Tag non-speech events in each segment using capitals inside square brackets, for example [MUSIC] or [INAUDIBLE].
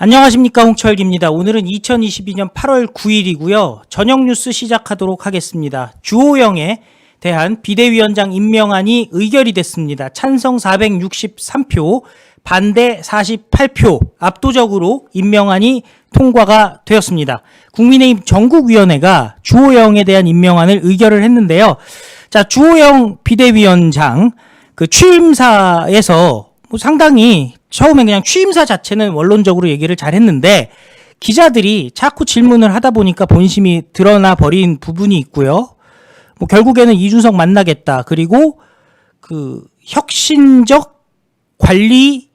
안녕하십니까 홍철기입니다. 오늘은 2022년 8월 9일이고요. 저녁 뉴스 시작하도록 하겠습니다. 주호영에 대한 비대위원장 임명안이 의결이 됐습니다. 찬성 463표, 반대 48표, 압도적으로 임명안이 통과가 되었습니다. 국민의힘 전국위원회가 주호영에 대한 임명안을 의결을 했는데요. 자, 주호영 비대위원장 그 취임사에서 뭐 상당히 처음에 그냥 취임사 자체는 원론적으로 얘기를 잘 했는데 기자들이 자꾸 질문을 하다 보니까 본심이 드러나 버린 부분이 있고요. 뭐 결국에는 이준석 만나겠다. 그리고 그 혁신적 관리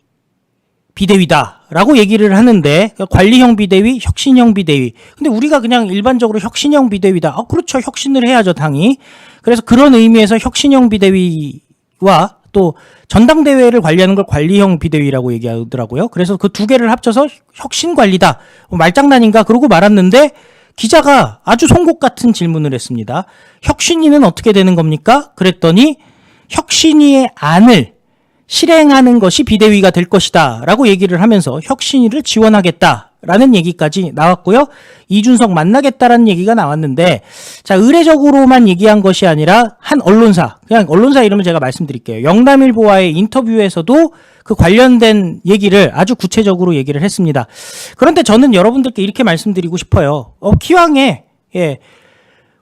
비대위다라고 얘기를 하는데 그러니까 관리형 비대위, 혁신형 비대위. 근데 우리가 그냥 일반적으로 혁신형 비대위다. 아 그렇죠. 혁신을 해야죠, 당이. 그래서 그런 의미에서 혁신형 비대위와 또 전당대회를 관리하는 걸 관리형 비대위라고 얘기하더라고요. 그래서 그 두 개를 합쳐서 혁신 관리다. 뭐 말장난인가 그러고 말았는데 기자가 아주 송곳 같은 질문을 했습니다. 혁신위는 어떻게 되는 겁니까? 그랬더니 혁신위의 안을 실행하는 것이 비대위가 될 것이다. 라고 얘기를 하면서 혁신위를 지원하겠다. 라는 얘기까지 나왔고요. 이준석 만나겠다라는 얘기가 나왔는데, 자, 의례적으로만 얘기한 것이 아니라 한 언론사, 그냥 언론사 이름을 제가 말씀드릴게요. 영남일보와의 인터뷰에서도 그 관련된 얘기를 아주 구체적으로 얘기를 했습니다. 그런데 저는 여러분들께 이렇게 말씀드리고 싶어요. 어, 기왕에, 예,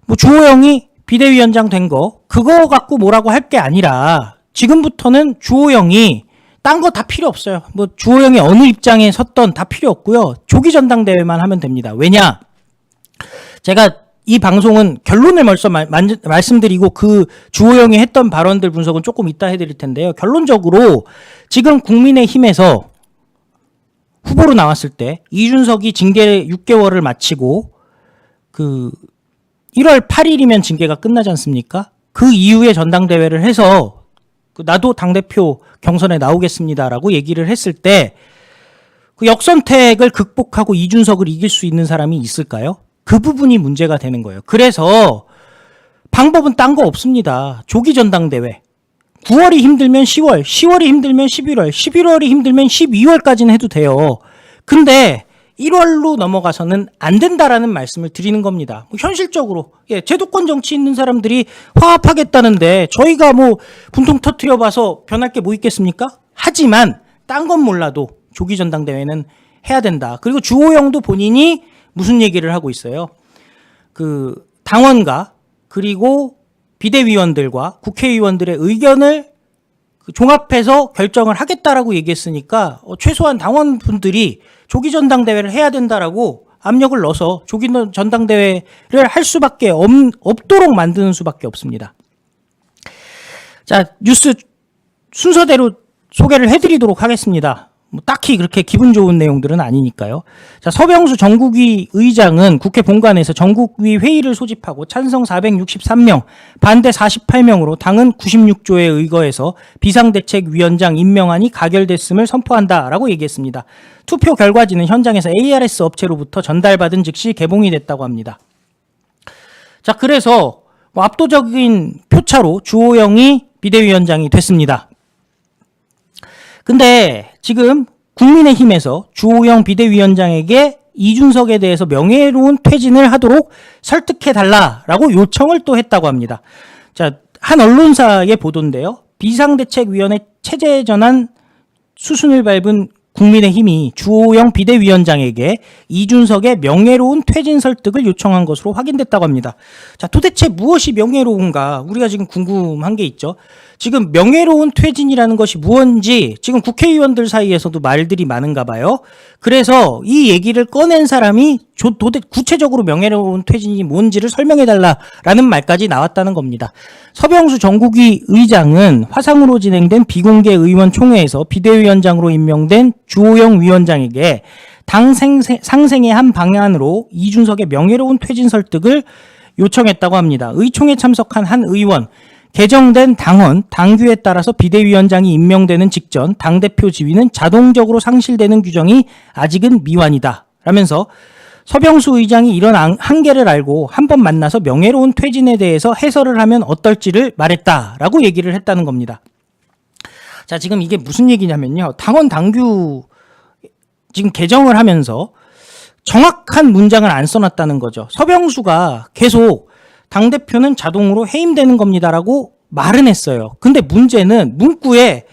뭐 주호영이 비대위원장 된 거, 그거 갖고 뭐라고 할 게 아니라, 지금부터는 주호영이 딴 거 다 필요 없어요. 뭐 주호영이 어느 입장에 섰던 다 필요 없고요. 조기 전당대회만 하면 됩니다. 왜냐? 제가 이 방송은 결론을 벌써 말, 만- 말씀드리고 그 주호영이 했던 발언들 분석은 조금 이따 해드릴 텐데요. 결론적으로 지금 국민의힘에서 후보로 나왔을 때 이준석이 징계 6개월을 마치고 그 1월 8일이면 징계가 끝나지 않습니까? 그 이후에 전당대회를 해서 그 나도 당대표 경선에 나오겠습니다라고 얘기를 했을 때 그 역선택을 극복하고 이준석을 이길 수 있는 사람이 있을까요? 그 부분이 문제가 되는 거예요. 그래서 방법은 딴 거 없습니다. 조기 전당대회. 9월이 힘들면 10월, 10월이 힘들면 11월, 11월이 힘들면 12월까지는 해도 돼요. 근데 1월로 넘어가서는 안 된다라는 말씀을 드리는 겁니다. 뭐 현실적으로 예, 제도권 정치 있는 사람들이 화합하겠다는데 저희가 뭐 분통 터트려 봐서 변할 게 뭐 있겠습니까? 하지만 딴 건 몰라도 조기 전당대회는 해야 된다. 그리고 주호영도 본인이 무슨 얘기를 하고 있어요? 그 당원과 그리고 비대위원들과 국회의원들의 의견을 그 종합해서 결정을 하겠다라고 얘기했으니까 어, 최소한 당원분들이 조기 전당대회를 해야 된다라고 압력을 넣어서 조기 전당대회를 할 수밖에 없, 없도록 만드는 수밖에 없습니다. 자 뉴스 순서대로 소개를 해드리도록 하겠습니다. 뭐 딱히 그렇게 기분 좋은 내용들은 아니니까요. 자, 서병수 전국위 의장은 국회 본관에서 전국위 회의를 소집하고 찬성 463명, 반대 48명으로 당은 96조에 의거해서 비상대책위원장 임명안이 가결됐음을 선포한다라고 얘기했습니다. 투표 결과지는 현장에서 ARS 업체로부터 전달받은 즉시 개봉이 됐다고 합니다. 자, 그래서 뭐 압도적인 표차로 주호영이 비대위원장이 됐습니다. 근데 지금 국민의힘에서 주호영 비대위원장에게 이준석에 대해서 명예로운 퇴진을 하도록 설득해 달라라고 요청을 또 했다고 합니다. 자, 한 언론사의 보도인데요. 비상대책위원회 체제 전환 수순을 밟은 국민의힘이 주호영 비대위원장에게 이준석의 명예로운 퇴진 설득을 요청한 것으로 확인됐다고 합니다. 자, 도대체 무엇이 명예로운가? 우리가 지금 궁금한 게 있죠. 지금 명예로운 퇴진이라는 것이 무엇인지 지금 국회의원들 사이에서도 말들이 많은가 봐요. 그래서 이 얘기를 꺼낸 사람이 조- 도대 구체적으로 명예로운 퇴진이 뭔지를 설명해 달라라는 말까지 나왔다는 겁니다. 서병수 전국위 의장은 화상으로 진행된 비공개 의원 총회에서 비대위원장으로 임명된 주호영 위원장에게 당 상생의 한 방안으로 이준석의 명예로운 퇴진 설득을 요청했다고 합니다. 의총에 참석한 한 의원 개정된 당원, 당규에 따라서 비대위원장이 임명되는 직전 당대표 지위는 자동적으로 상실되는 규정이 아직은 미완이다. 라면서 서병수 의장이 이런 안- 한계를 알고 한 번 만나서 명예로운 퇴진에 대해서 해설을 하면 어떨지를 말했다라고 얘기를 했다는 겁니다. 자, 지금 이게 무슨 얘기냐면요. 당원 당규 지금 개정을 하면서 정확한 문장을 안 써놨다는 거죠. 서병수가 계속 당대표는 자동으로 해임되는 겁니다라고 말은 했어요. 근데 문제는 문구에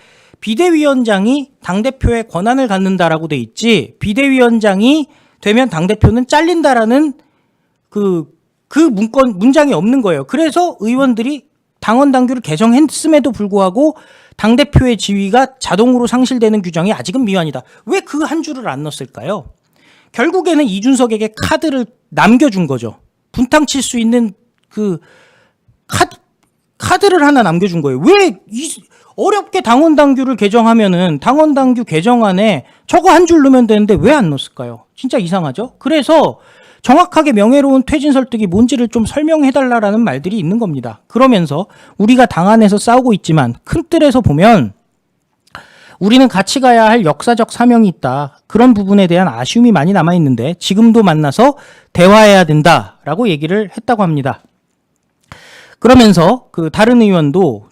비대위원장이 당대표의 권한을 갖는다라고 돼 있지 비대위원장이 되면 당대표는 잘린다라는 그, 그 문건, 문장이 없는 거예요. 그래서 의원들이 당원 당규를 개정했음에도 불구하고 당대표의 지위가 자동으로 상실되는 규정이 아직은 미완이다. 왜 그 한 줄을 안 넣었을까요? 결국에는 이준석에게 카드를 남겨준 거죠. 분탕 칠 수 있는 그 카드, 카드를 하나 남겨준 거예요. 왜 이, 어렵게 당원 당규를 개정하면은 당원 당규 개정안에 저거 한 줄 넣으면 되는데 왜 안 넣었을까요? 진짜 이상하죠? 그래서 정확하게 명예로운 퇴진 설득이 뭔지를 좀 설명해 달라라는 말들이 있는 겁니다. 그러면서 우리가 당 안에서 싸우고 있지만 큰 틀에서 보면 우리는 같이 가야 할 역사적 사명이 있다. 그런 부분에 대한 아쉬움이 많이 남아 있는데 지금도 만나서 대화해야 된다라고 얘기를 했다고 합니다. 그러면서 그 다른 의원도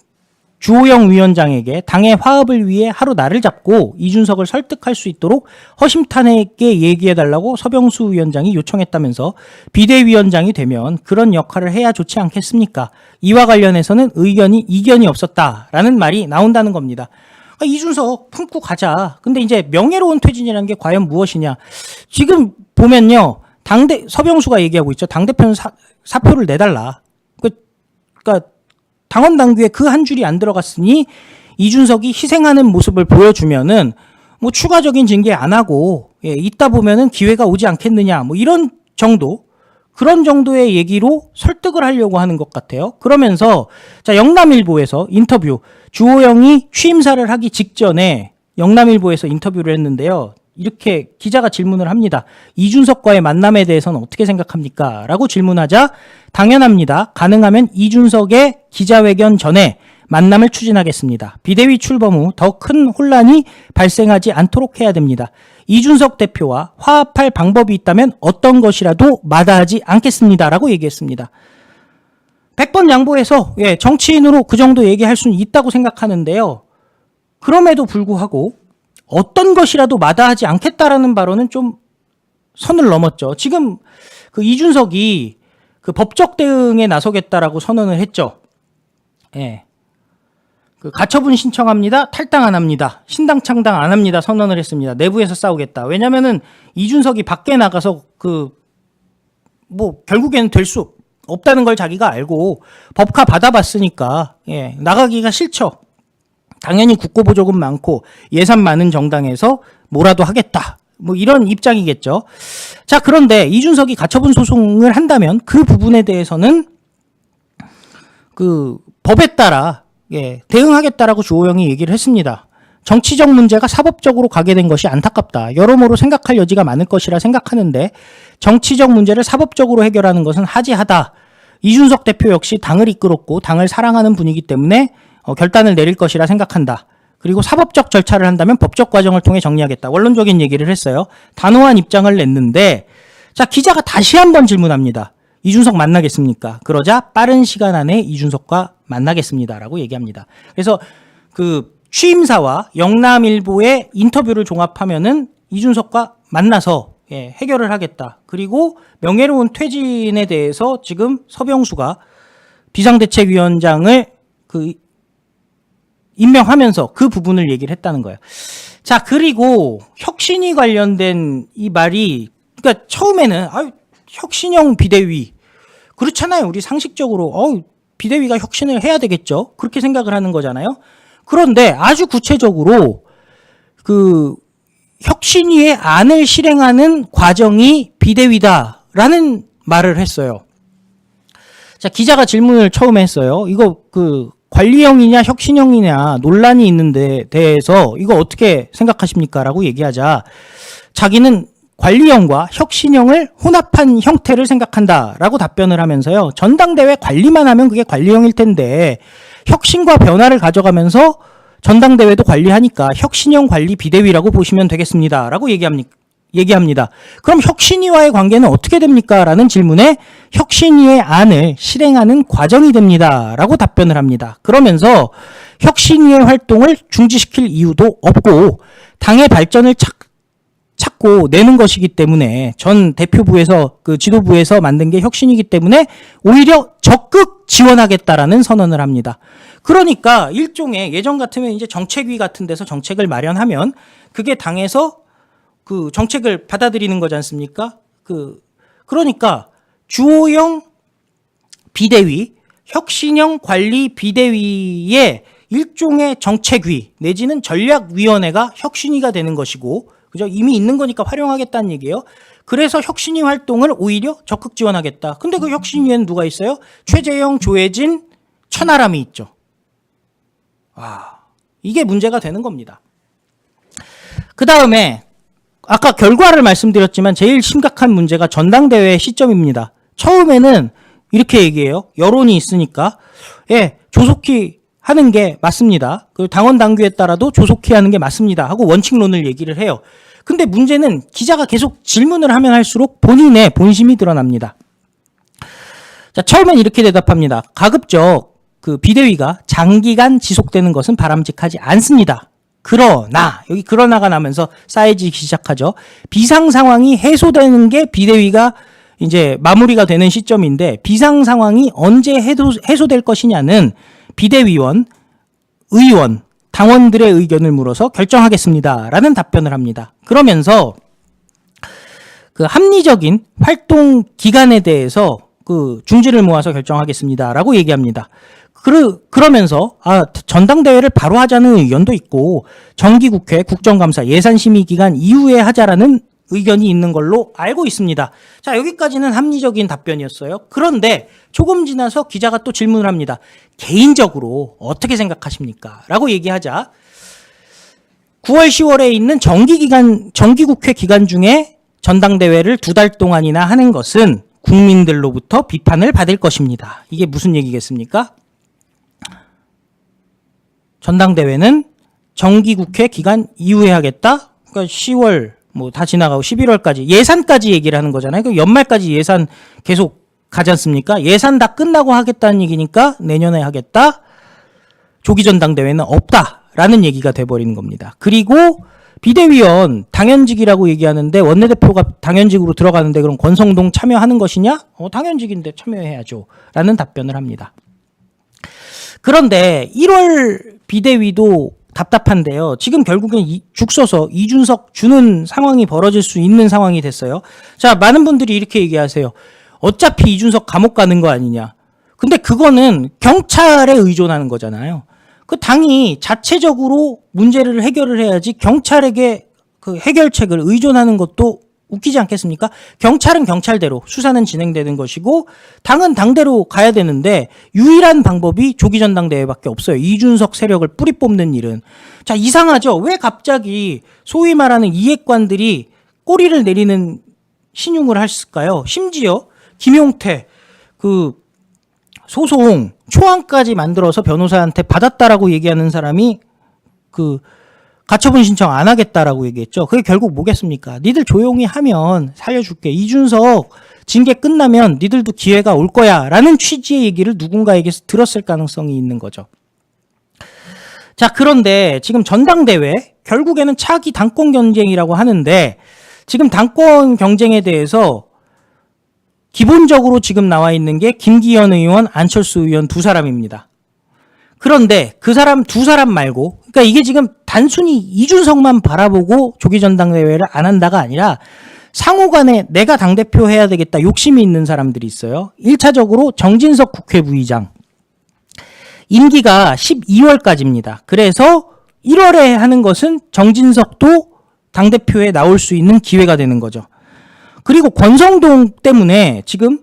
주호영 위원장에게 당의 화합을 위해 하루 날을 잡고 이준석을 설득할 수 있도록 허심탄회하게 얘기해달라고 서병수 위원장이 요청했다면서 비대위원장이 되면 그런 역할을 해야 좋지 않겠습니까? 이와 관련해서는 의견이 이견이 없었다라는 말이 나온다는 겁니다. 아, 이준석 품고 가자. 근데 이제 명예로운 퇴진이라는 게 과연 무엇이냐? 지금 보면요, 당대 서병수가 얘기하고 있죠. 당 대표는 사, 사표를 내달라. 그, 그러니까 당원 당규에 그 한 줄이 안 들어갔으니 이준석이 희생하는 모습을 보여주면은 뭐 추가적인 징계 안 하고 예, 있다 보면은 기회가 오지 않겠느냐 뭐 이런 정도 그런 정도의 얘기로 설득을 하려고 하는 것 같아요. 그러면서 자 영남일보에서 인터뷰 주호영이 취임사를 하기 직전에 영남일보에서 인터뷰를 했는데요. 이렇게 기자가 질문을 합니다. 이준석과의 만남에 대해서는 어떻게 생각합니까? 라고 질문하자 당연합니다. 가능하면 이준석의 기자회견 전에 만남을 추진하겠습니다. 비대위 출범 후 더 큰 혼란이 발생하지 않도록 해야 됩니다. 이준석 대표와 화합할 방법이 있다면 어떤 것이라도 마다하지 않겠습니다. 라고 얘기했습니다. 100번 양보해서 예, 정치인으로 그 정도 얘기할 수는 있다고 생각하는데요. 그럼에도 불구하고 어떤 것이라도 마다하지 않겠다라는 발언은 좀 선을 넘었죠. 지금 그 이준석이 그 법적 대응에 나서겠다라고 선언을 했죠. 예. 그 가처분 신청합니다. 탈당 안 합니다. 신당 창당 안 합니다. 선언을 했습니다. 내부에서 싸우겠다. 왜냐면은 이준석이 밖에 나가서 그 뭐 결국에는 될 수 없다는 걸 자기가 알고 법카 받아봤으니까 예, 나가기가 싫죠. 당연히 국고 보조금 많고 예산 많은 정당에서 뭐라도 하겠다. 뭐 이런 입장이겠죠. 자, 그런데 이준석이 가처분 소송을 한다면 그 부분에 대해서는 그 법에 따라 예, 대응하겠다라고 주호영이 얘기를 했습니다. 정치적 문제가 사법적으로 가게 된 것이 안타깝다. 여러모로 생각할 여지가 많을 것이라 생각하는데 정치적 문제를 사법적으로 해결하는 것은 하지하다. 이준석 대표 역시 당을 이끌었고 당을 사랑하는 분이기 때문에 어, 결단을 내릴 것이라 생각한다. 그리고 사법적 절차를 한다면 법적 과정을 통해 정리하겠다. 원론적인 얘기를 했어요. 단호한 입장을 냈는데 자 기자가 다시 한번 질문합니다. 이준석 만나겠습니까? 그러자 빠른 시간 안에 이준석과 만나겠습니다라고 얘기합니다. 그래서 그 취임사와 영남일보의 인터뷰를 종합하면은 이준석과 만나서 예, 해결을 하겠다. 그리고 명예로운 퇴진에 대해서 지금 서병수가 비상대책위원장을 그 임명하면서 그 부분을 얘기를 했다는 거예요. 자, 그리고 혁신이 관련된 이 말이 그러니까 처음에는 아유, 혁신형 비대위 그렇잖아요. 우리 상식적으로 어 비대위가 혁신을 해야 되겠죠. 그렇게 생각을 하는 거잖아요. 그런데 아주 구체적으로 그 혁신위의 안을 실행하는 과정이 비대위다라는 말을 했어요. 자, 기자가 질문을 처음에 했어요. 이거 그 관리형이냐 혁신형이냐 논란이 있는데 대해서 이거 어떻게 생각하십니까? 라고 얘기하자 자기는 관리형과 혁신형을 혼합한 형태를 생각한다라고 답변을 하면서요. 전당대회 관리만 하면 그게 관리형일 텐데 혁신과 변화를 가져가면서 전당대회도 관리하니까 혁신형 관리 비대위라고 보시면 되겠습니다라고 얘기합니다. 얘기합니다. 그럼 혁신위와의 관계는 어떻게 됩니까? 라는 질문에 혁신위의 안을 실행하는 과정이 됩니다. 라고 답변을 합니다. 그러면서 혁신위의 활동을 중지시킬 이유도 없고 당의 발전을 착, 찾고 내는 것이기 때문에 전 대표부에서 그 지도부에서 만든 게 혁신이기 때문에 오히려 적극 지원하겠다라는 선언을 합니다. 그러니까 일종의 예전 같으면 이제 정책위 같은 데서 정책을 마련하면 그게 당에서 그 정책을 받아들이는 거지 않습니까? 그 그러니까 주호영 비대위, 혁신형 관리 비대위의 일종의 정책위 내지는 전략위원회가 혁신위가 되는 것이고 그죠? 이미 있는 거니까 활용하겠다는 얘기예요. 그래서 혁신위 활동을 오히려 적극 지원하겠다. 근데 그 혁신위에는 누가 있어요? 최재형, 조혜진, 천하람이 있죠. 아, 이게 문제가 되는 겁니다. 그 다음에 아까 결과를 말씀드렸지만 제일 심각한 문제가 전당대회 시점입니다. 처음에는 이렇게 얘기해요. 여론이 있으니까 예 조속히 하는 게 맞습니다. 그 당원 당규에 따라도 조속히 하는 게 맞습니다. 하고 원칙론을 얘기를 해요. 근데 문제는 기자가 계속 질문을 하면 할수록 본인의 본심이 드러납니다. 자, 처음엔 이렇게 대답합니다. 가급적 그 비대위가 장기간 지속되는 것은 바람직하지 않습니다. 그러나 여기 그러나가 나면서 쌓여지기 시작하죠. 비상 상황이 해소되는 게 비대위가 이제 마무리가 되는 시점인데 비상 상황이 언제 해소, 해소될 것이냐는 비대위원, 의원, 당원들의 의견을 물어서 결정하겠습니다라는 답변을 합니다. 그러면서 그 합리적인 활동 기간에 대해서 그 중지를 모아서 결정하겠습니다라고 얘기합니다. 그러, 그러면서 아 전당대회를 바로 하자는 의견도 있고 정기국회 국정감사 예산심의 기간 이후에 하자라는 의견이 있는 걸로 알고 있습니다. 자 여기까지는 합리적인 답변이었어요. 그런데 조금 지나서 기자가 또 질문을 합니다. 개인적으로 어떻게 생각하십니까? 라고 얘기하자 9월 10월에 있는 정기기간 정기국회 기간 중에 전당대회를 두 달 동안이나 하는 것은 국민들로부터 비판을 받을 것입니다. 이게 무슨 얘기겠습니까? 전당대회는 정기국회 기간 이후에 하겠다. 그러니까 10월 뭐 다 지나가고 11월까지 예산까지 얘기를 하는 거잖아요. 그 연말까지 예산 계속 가지 않습니까? 예산 다 끝나고 하겠다는 얘기니까 내년에 하겠다. 조기 전당대회는 없다라는 얘기가 돼버리는 겁니다. 그리고 비대위원 당연직이라고 얘기하는데 원내대표가 당연직으로 들어가는데 그럼 권성동 참여하는 것이냐? 어, 당연직인데 참여해야죠. 라는 답변을 합니다. 그런데 1월 비대위도 답답한데요. 지금 결국엔 이, 죽 서서 이준석 주는 상황이 벌어질 수 있는 상황이 됐어요. 자, 많은 분들이 이렇게 얘기하세요. 어차피 이준석 감옥 가는 거 아니냐. 근데 그거는 경찰에 의존하는 거잖아요. 그 당이 자체적으로 문제를 해결을 해야지 경찰에게 그 해결책을 의존하는 것도 웃기지 않겠습니까? 경찰은 경찰대로 수사는 진행되는 것이고 당은 당대로 가야 되는데 유일한 방법이 조기 전당대회밖에 없어요. 이준석 세력을 뿌리 뽑는 일은 자 이상하죠. 왜 갑자기 소위 말하는 이해관들이 꼬리를 내리는 신용을 했을까요? 심지어 김용태 그 소송 초안까지 만들어서 변호사한테 받았다라고 얘기하는 사람이 그 가처분 신청 안 하겠다라고 얘기했죠. 그게 결국 뭐겠습니까? 니들 조용히 하면 살려줄게. 이준석 징계 끝나면 니들도 기회가 올 거야. 라는 취지의 얘기를 누군가에게서 들었을 가능성이 있는 거죠. 자, 그런데 지금 전당대회, 결국에는 차기 당권 경쟁이라고 하는데, 지금 당권 경쟁에 대해서 기본적으로 지금 나와 있는 게 김기현 의원, 안철수 의원 두 사람입니다. 그런데 그 사람 두 사람 말고, 그러니까 이게 지금 단순히 이준석만 바라보고 조기 전당대회를 안 한다가 아니라 상호 간에 내가 당대표 해야 되겠다 욕심이 있는 사람들이 있어요. 1차적으로 정진석 국회 부의장. 임기가 12월까지입니다. 그래서 1월에 하는 것은 정진석도 당대표에 나올 수 있는 기회가 되는 거죠. 그리고 권성동 때문에 지금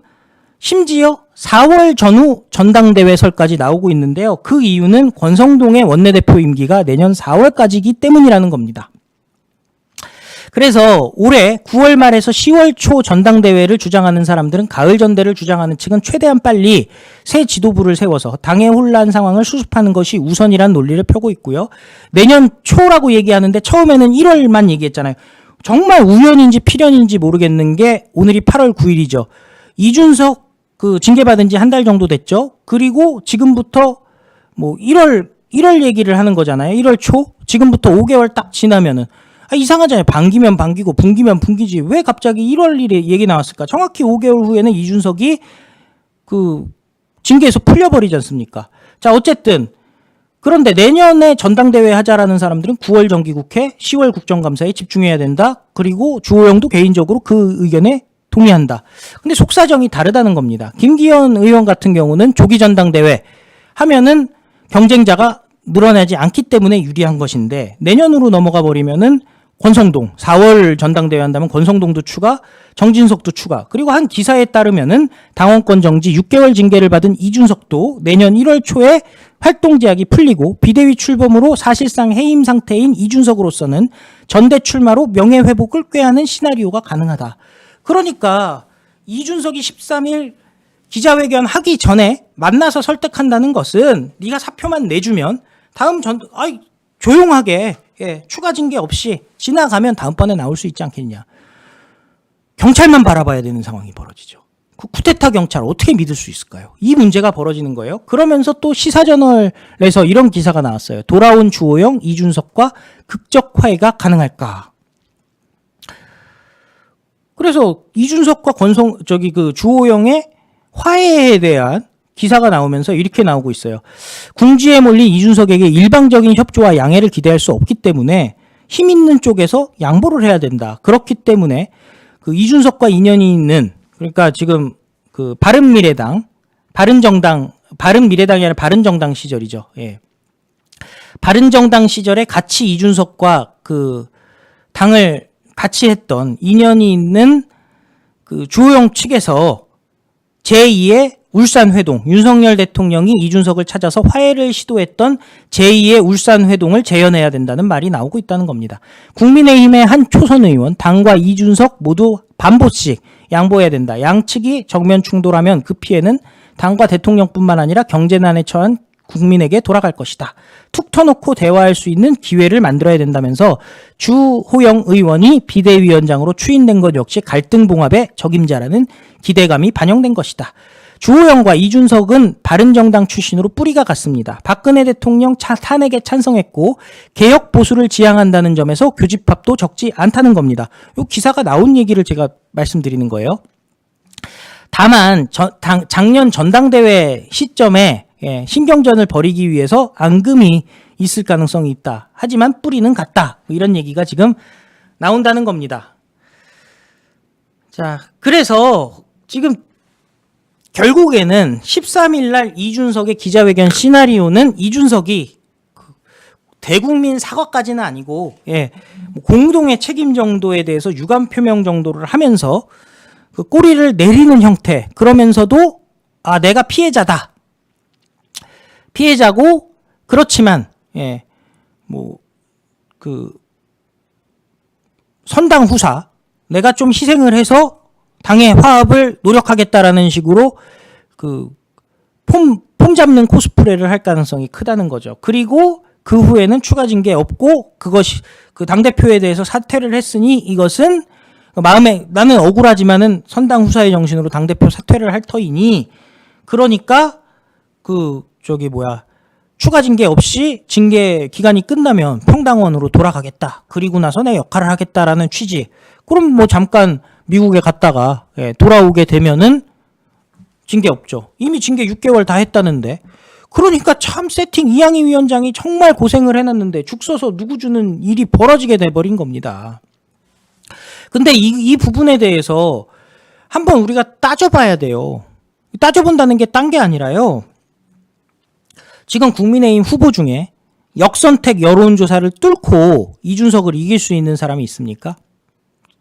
심지어 4월 전후 전당대회설까지 나오고 있는데요. 그 이유는 권성동의 원내대표 임기가 내년 4월까지이기 때문이라는 겁니다. 그래서 올해 9월 말에서 10월 초 전당대회를 주장하는 사람들은 가을 전대를 주장하는 측은 최대한 빨리 새 지도부를 세워서 당의 혼란 상황을 수습하는 것이 우선이란 논리를 펴고 있고요. 내년 초라고 얘기하는데 처음에는 1월만 얘기했잖아요. 정말 우연인지 필연인지 모르겠는 게 오늘이 8월 9일이죠. 이준석 그 징계받은 지 한 달 정도 됐죠. 그리고 지금부터 뭐 1월 1월 얘기를 하는 거잖아요. 1월 초 지금부터 5개월 딱 지나면은 아, 이상하잖아요. 반기면 반기고 분기면 분기지. 왜 갑자기 1월 1일에 얘기 나왔을까? 정확히 5개월 후에는 이준석이 그 징계에서 풀려버리지 않습니까? 자, 어쨌든 그런데 내년에 전당대회 하자라는 사람들은 9월 정기국회, 10월 국정감사에 집중해야 된다. 그리고 주호영도 개인적으로 그 의견에 동의한다. 근데 속사정이 다르다는 겁니다. 김기현 의원 같은 경우는 조기 전당대회 하면은 경쟁자가 늘어나지 않기 때문에 유리한 것인데 내년으로 넘어가 버리면은 권성동 4월 전당대회 한다면 권성동도 추가, 정진석도 추가. 그리고 한 기사에 따르면은 당원권 정지 6개월 징계를 받은 이준석도 내년 1월 초에 활동 제약이 풀리고 비대위 출범으로 사실상 해임 상태인 이준석으로서는 전대 출마로 명예 회복을 꾀하는 시나리오가 가능하다. 그러니까 이준석이 13일 기자회견 하기 전에 만나서 설득한다는 것은 네가 사표만 내주면 다음 전 아이 조용하게 예, 추가 징계 없이 지나가면 다음번에 나올 수 있지 않겠냐. 경찰만 바라봐야 되는 상황이 벌어지죠. 그 쿠데타 경찰 어떻게 믿을 수 있을까요? 이 문제가 벌어지는 거예요. 그러면서 또 시사저널에서 이런 기사가 나왔어요. 돌아온 주호영, 이준석과 극적 화해가 가능할까? 그래서 이준석과 권성 저기 그 주호영의 화해에 대한 기사가 나오면서 이렇게 나오고 있어요. 궁지에 몰린 이준석에게 일방적인 협조와 양해를 기대할 수 없기 때문에 힘 있는 쪽에서 양보를 해야 된다. 그렇기 때문에 그 이준석과 인연이 있는 그러니까 지금 그 바른미래당, 바른정당, 바른미래당이 아니라 바른정당 시절이죠. 예. 바른정당 시절에 같이 이준석과 그 당을 같이 했던 인연이 있는 그 주호영 측에서 제2의 울산 회동, 윤석열 대통령이 이준석을 찾아서 화해를 시도했던 제2의 울산 회동을 재현해야 된다는 말이 나오고 있다는 겁니다. 국민의힘의 한 초선 의원, 당과 이준석 모두 반보씩 양보해야 된다. 양측이 정면 충돌하면 그 피해는 당과 대통령뿐만 아니라 경제난에 처한 국민에게 돌아갈 것이다. 툭 터놓고 대화할 수 있는 기회를 만들어야 된다면서 주호영 의원이 비대위원장으로 추인된 것 역시 갈등 봉합의 적임자라는 기대감이 반영된 것이다. 주호영과 이준석은 바른정당 출신으로 뿌리가 같습니다. 박근혜 대통령 차- 탄핵에 찬성했고 개혁 보수를 지향한다는 점에서 교집합도 적지 않다는 겁니다. 이 기사가 나온 얘기를 제가 말씀드리는 거예요. 다만 저- 당- 작년 전당대회 시점에 예, 신경전을 벌이기 위해서 앙금이 있을 가능성이 있다. 하지만 뿌리는 같다. 뭐 이런 얘기가 지금 나온다는 겁니다. 자, 그래서 지금 결국에는 13일 날 이준석의 기자회견 시나리오는 이준석이 그 대국민 사과까지는 아니고 예, 뭐 공동의 책임 정도에 대해서 유감 표명 정도를 하면서 그 꼬리를 내리는 형태 그러면서도 아 내가 피해자다 피해자고 그렇지만 예, 예뭐 그 선당 후사 내가 좀 희생을 해서 당의 화합을 노력하겠다라는 식으로 그 폼, 폼 잡는 코스프레를 할 가능성이 크다는 거죠. 그리고 그 후에는 추가 징계 없고 그것이 그 당 대표에 대해서 사퇴를 했으니 이것은 그 마음에 나는 억울하지만은 선당 후사의 정신으로 당 대표 사퇴를 할 터이니 그러니까 그 저기 뭐야 추가 징계 없이 징계 기간이 끝나면 평당원으로 돌아가겠다. 그리고 나서 내 역할을 하겠다라는 취지. 그럼 뭐 잠깐 미국에 갔다가 예, 돌아오게 되면은 징계 없죠. 이미 징계 6개월 다 했다는데. 그러니까 참 세팅 이양희 위원장이 정말 고생을 해놨는데 죽 써서 누구 주는 일이 벌어지게 돼버린 겁니다. 근데 이, 이 부분에 대해서 한번 우리가 따져봐야 돼요. 따져본다는 게 딴 게 아니라요. 지금 국민의힘 후보 중에 역선택 여론조사를 뚫고 이준석을 이길 수 있는 사람이 있습니까?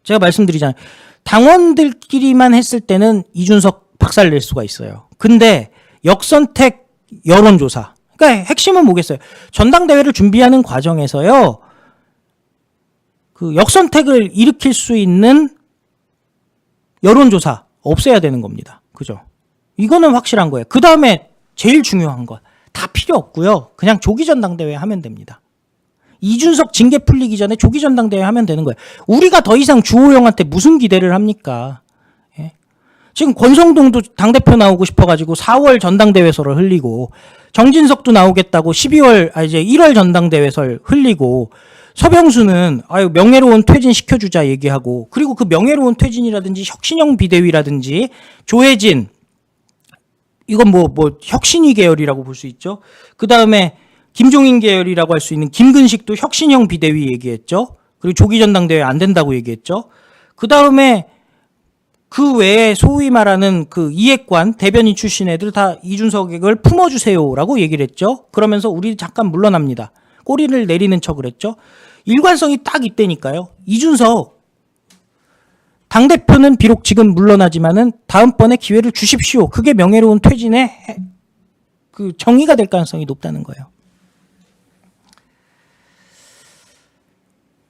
제가 말씀드리잖아요. 당원들끼리만 했을 때는 이준석 박살 낼 수가 있어요. 근데 역선택 여론조사. 그러니까 핵심은 뭐겠어요? 전당대회를 준비하는 과정에서요. 그 역선택을 일으킬 수 있는 여론조사 없애야 되는 겁니다. 그죠? 이거는 확실한 거예요. 그 다음에 제일 중요한 것. 다 필요 없고요. 그냥 조기 전당대회 하면 됩니다. 이준석 징계 풀리기 전에 조기 전당대회 하면 되는 거예요. 우리가 더 이상 주호영한테 무슨 기대를 합니까? 예? 지금 권성동도 당대표 나오고 싶어가지고 4월 전당대회설을 흘리고 정진석도 나오겠다고 12월, 아, 이제 1월 전당대회설 흘리고 서병수는 아유 명예로운 퇴진 시켜주자 얘기하고 그리고 그 명예로운 퇴진이라든지 혁신형 비대위라든지 조혜진 이건 뭐 뭐 혁신위 계열이라고 볼 수 있죠. 그 다음에 김종인 계열이라고 할 수 있는 김근식도 혁신형 비대위 얘기했죠. 그리고 조기 전당대회 안 된다고 얘기했죠. 그 다음에 그 외에 소위 말하는 그 이해관 대변인 출신 애들 다 이준석을 품어주세요라고 얘기를 했죠. 그러면서 우리 잠깐 물러납니다. 꼬리를 내리는 척을 했죠. 일관성이 딱 있다니까요. 이준석 당 대표는 비록 지금 물러나지만은 다음번에 기회를 주십시오. 그게 명예로운 퇴진의 해- 그 정의가 될 가능성이 높다는 거예요.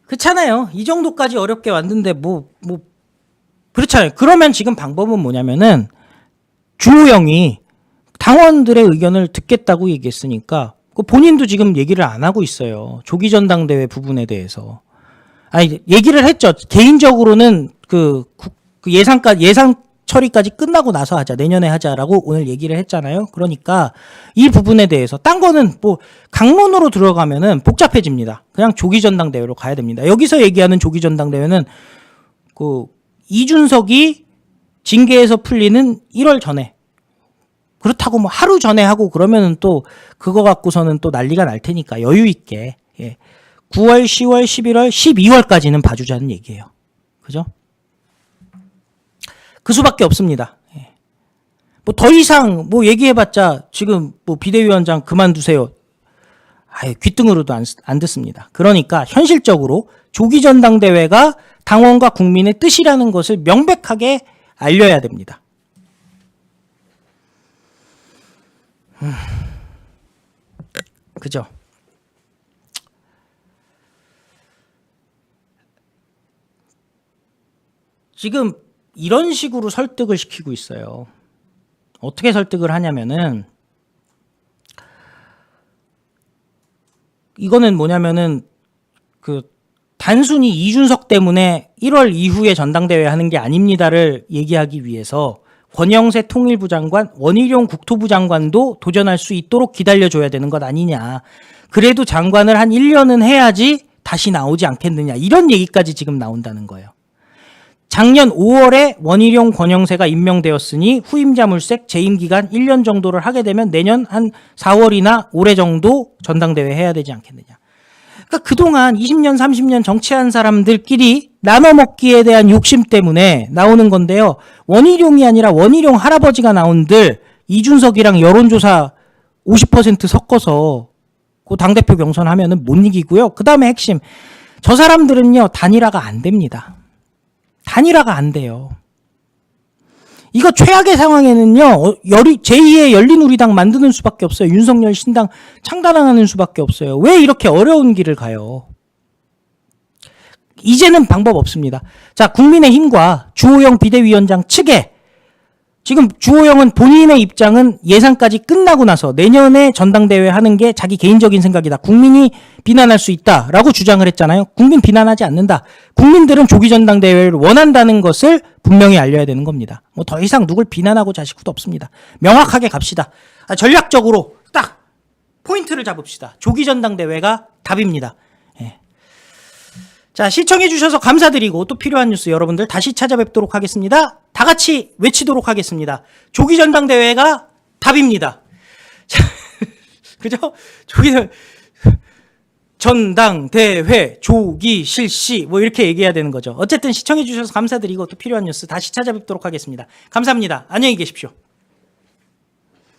그렇잖아요. 이 정도까지 어렵게 왔는데 뭐, 뭐, 그렇잖아요. 그러면 지금 방법은 뭐냐면은 주호영이 당원들의 의견을 듣겠다고 얘기했으니까 그 본인도 지금 얘기를 안 하고 있어요. 조기 전당대회 부분에 대해서. 아니 얘기를 했죠. 개인적으로는 그, 국- 그 예산까 예산 처리까지 끝나고 나서 하자. 내년에 하자라고 오늘 얘기를 했잖아요. 그러니까 이 부분에 대해서 딴 거는 뭐 강론으로 들어가면은 복잡해집니다. 그냥 조기 전당대회로 가야 됩니다. 여기서 얘기하는 조기 전당대회는 그 이준석이 징계에서 풀리는 1월 전에 그렇다고 뭐 하루 전에 하고 그러면은 또 그거 갖고서는 또 난리가 날 테니까 여유 있게 예. 9월, 10월, 11월, 12월까지는 봐주자는 얘기예요. 그죠? 그 수밖에 없습니다. 예. 뭐더 이상 뭐 얘기해봤자 지금 뭐 비대위원장 그만두세요. 아유 귀등으로도 안, 쓰- 안 듣습니다. 그러니까 현실적으로 조기 전당대회가 당원과 국민의 뜻이라는 것을 명백하게 알려야 됩니다. 음. 그죠? 지금 이런 식으로 설득을 시키고 있어요. 어떻게 설득을 하냐면은 이거는 뭐냐면은 그 단순히 이준석 때문에 1월 이후에 전당대회 하는 게 아닙니다를 얘기하기 위해서 권영세 통일부 장관, 원희룡 국토부 장관도 도전할 수 있도록 기다려줘야 되는 것 아니냐. 그래도 장관을 한 1년은 해야지 다시 나오지 않겠느냐. 이런 얘기까지 지금 나온다는 거예요. 작년 5월에 원희룡 권영세가 임명되었으니 후임자 물색 재임 기간 1년 정도를 하게 되면 내년 한 4월이나 올해 정도 전당대회 해야 되지 않겠느냐. 그러니까 그동안 20년, 30년 정치한 사람들끼리 나눠 먹기에 대한 욕심 때문에 나오는 건데요. 원희룡이 아니라 원희룡 할아버지가 나온들 이준석이랑 여론조사 50% 섞어서 그 당대표 경선하면은 못 이기고요. 그 다음에 핵심. 저 사람들은요, 단일화가 안 됩니다. 단일화가 안 돼요. 이거 최악의 상황에는요, 어, 열이, 제2의 열린우리당 만드는 수밖에 없어요. 윤석열 신당 창단하는 수밖에 없어요. 왜 이렇게 어려운 길을 가요? 이제는 방법 없습니다. 자, 국민의힘과 주호영 비대위원장 측에 지금 주호영은 본인의 입장은 예산까지 끝나고 나서 내년에 전당대회 하는 게 자기 개인적인 생각이다. 국민이 비난할 수 있다라고 주장을 했잖아요. 국민 비난하지 않는다. 국민들은 조기 전당대회를 원한다는 것을 분명히 알려야 되는 겁니다. 뭐 더 이상 누굴 비난하고 자식도 없습니다. 명확하게 갑시다. 아, 전략적으로 딱 포인트를 잡읍시다. 조기 전당대회가 답입니다. 예. 자, 시청해 주셔서 감사드리고 또 필요한 뉴스 여러분들 다시 찾아뵙도록 하겠습니다. 다 같이 외치도록 하겠습니다. 조기 전당대회가 답입니다. [LAUGHS] 자, 그죠? 조기 전- 전당 대회 조기 실시 뭐 이렇게 얘기해야 되는 거죠. 어쨌든 시청해 주셔서 감사드리고 또 필요한 뉴스 다시 찾아뵙도록 하겠습니다. 감사합니다. 안녕히 계십시오.